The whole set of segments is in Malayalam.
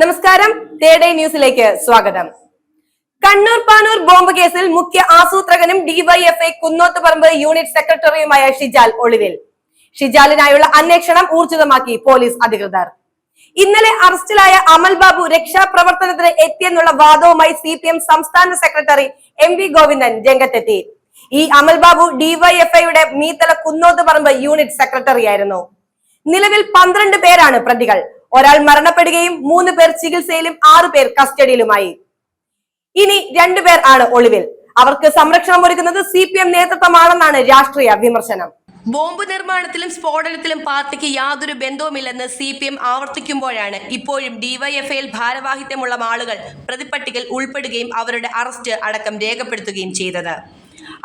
നമസ്കാരം. തേടേ ന്യൂസിലേക്ക് സ്വാഗതം. കണ്ണൂർ പാനൂർ ബോംബ് കേസിൽ മുഖ്യ ആസൂത്രകനും ഡിവൈഎഫ്ഐ കുന്നോത്തുപറമ്പ് യൂണിറ്റ് സെക്രട്ടറിയുമായ ഷിജാൽ ഒളിവിൽ. ഷിജാലിനായുള്ള അന്വേഷണം ഊർജിതമാക്കി പോലീസ് അധികൃതർ. ഇന്നലെ അറസ്റ്റിലായ അമൽ ബാബു രക്ഷാപ്രവർത്തനത്തിന് എത്തിയെന്നുള്ള വാദവുമായി സി പി എം സംസ്ഥാന സെക്രട്ടറി എം വി ഗോവിന്ദൻ രംഗത്തെത്തി. ഈ അമൽ ബാബു ഡിവൈഎഫ്ഐയുടെ മീത്തല കുന്നോത്തുപറമ്പ് യൂണിറ്റ് സെക്രട്ടറിയായിരുന്നു. നിലവിൽ പന്ത്രണ്ട് പേരാണ് പ്രതികൾ. ഒരാൾ മരണപ്പെടുകയും മൂന്ന് പേർ ചികിത്സയിലും ആറു പേർ കസ്റ്റഡിയിലുമായി. ഇനി രണ്ടുപേർ ആണ് ഒളിവിൽ. അവർക്ക് സംരക്ഷണം ഒരുക്കുന്നത് സി പി എം നേതൃത്വമാണെന്നാണ് രാഷ്ട്രീയ വിമർശനം. ബോംബ് നിർമ്മാണത്തിലും സ്ഫോടനത്തിലും പാർട്ടിക്ക് യാതൊരു ബന്ധവുമില്ലെന്ന് സി പി എം ആവർത്തിക്കുമ്പോഴാണ് ഇപ്പോഴും ഡിവൈഎഫ്ഐയിൽ ഭാരവാഹിത്യമുള്ള ആളുകൾ പ്രതിപ്പട്ടികയിൽ ഉൾപ്പെടുകയും അവരുടെ അറസ്റ്റ് അടക്കം രേഖപ്പെടുത്തുകയും ചെയ്തത്.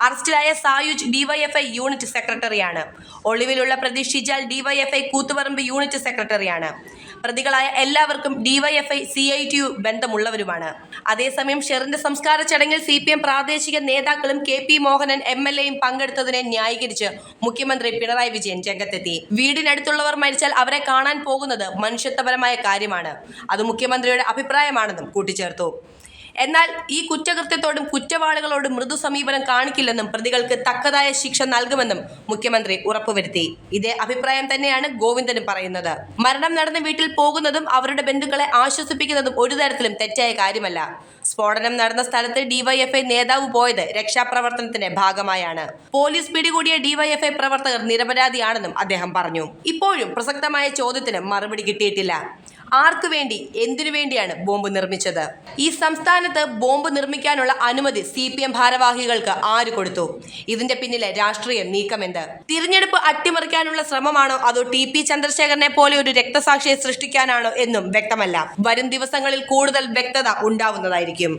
അറസ്റ്റിലായ സായുജ് ഡിവൈഎഫ്ഐ യൂണിറ്റ് സെക്രട്ടറിയാണ്. ഒളിവിലുള്ള പ്രതി ഷിജാൽ ഡിവൈഎഫ്ഐ കൂത്തുപറമ്പ് യൂണിറ്റ് സെക്രട്ടറിയാണ്. പ്രതികളായ എല്ലാവർക്കും DYFI C I T U ബന്ധമുള്ളവരുമാണ്. അതേസമയം ഷെറിന്റെ സംസ്കാര ചടങ്ങിൽ സി പി എം പ്രാദേശിക നേതാക്കളും K P Mohanan M L എയും പങ്കെടുത്തതിനെ ന്യായീകരിച്ച് മുഖ്യമന്ത്രി പിണറായി വിജയൻ രംഗത്തെത്തി. വീടിനടുത്തുള്ളവർ മരിച്ചാൽ അവരെ കാണാൻ പോകുന്നത് മനുഷ്യത്വപരമായ കാര്യമാണ്. അത് മുഖ്യമന്ത്രിയുടെ അഭിപ്രായമാണെന്നും കൂട്ടിച്ചേർത്തു. എന്നാൽ ഈ കുറ്റകൃത്യത്തോടും കുറ്റവാളികളോടും മൃദു സമീപനം കാണിക്കില്ലെന്നും പ്രതികൾക്ക് തക്കതായ ശിക്ഷ നൽകുമെന്നും മുഖ്യമന്ത്രി ഉറപ്പുവരുത്തി. ഇതേ അഭിപ്രായം തന്നെയാണ് ഗോവിന്ദനും പറയുന്നത്. മരണം നടന്ന വീട്ടിൽ പോകുന്നതും അവരുടെ ബന്ധുക്കളെ ആശ്വസിപ്പിക്കുന്നതും ഒരു തരത്തിലും തെറ്റായ കാര്യമല്ല. സ്ഫോടനം നടന്ന സ്ഥലത്ത് ഡിവൈഎഫ്ഐ നേതാവ് പോയത് രക്ഷാപ്രവർത്തനത്തിന്റെ ഭാഗമായാണ്. പോലീസ് പിടികൂടിയ ഡിവൈഎഫ്ഐ പ്രവർത്തകർ നിരപരാധിയാണെന്നും അദ്ദേഹം പറഞ്ഞു. ഇപ്പോഴും പ്രസക്തമായ ചോദ്യത്തിന് മറുപടി കിട്ടിയിട്ടില്ല. ആർക്കു വേണ്ടി എന്തിനു വേണ്ടിയാണ് ബോംബ് നിർമ്മിച്ചത്? ഈ സംസ്ഥാനത്ത് ബോംബ് നിർമ്മിക്കാനുള്ള അനുമതി സി പി എം ഭാരവാഹികൾക്ക് ആര് കൊടുത്തു? ഇതിന്റെ പിന്നിലെ രാഷ്ട്രീയ നീക്കം നീക്കമെന്ത് തിരഞ്ഞെടുപ്പ് അട്ടിമറിക്കാനുള്ള ശ്രമമാണോ അതോ ടി പി ചന്ദ്രശേഖരനെ പോലെ ഒരു രക്തസാക്ഷിയെ സൃഷ്ടിക്കാനാണോ എന്നും വ്യക്തമല്ല. വരും ദിവസങ്ങളിൽ കൂടുതൽ വ്യക്തത ഉണ്ടാവുന്നതായിരിക്കും.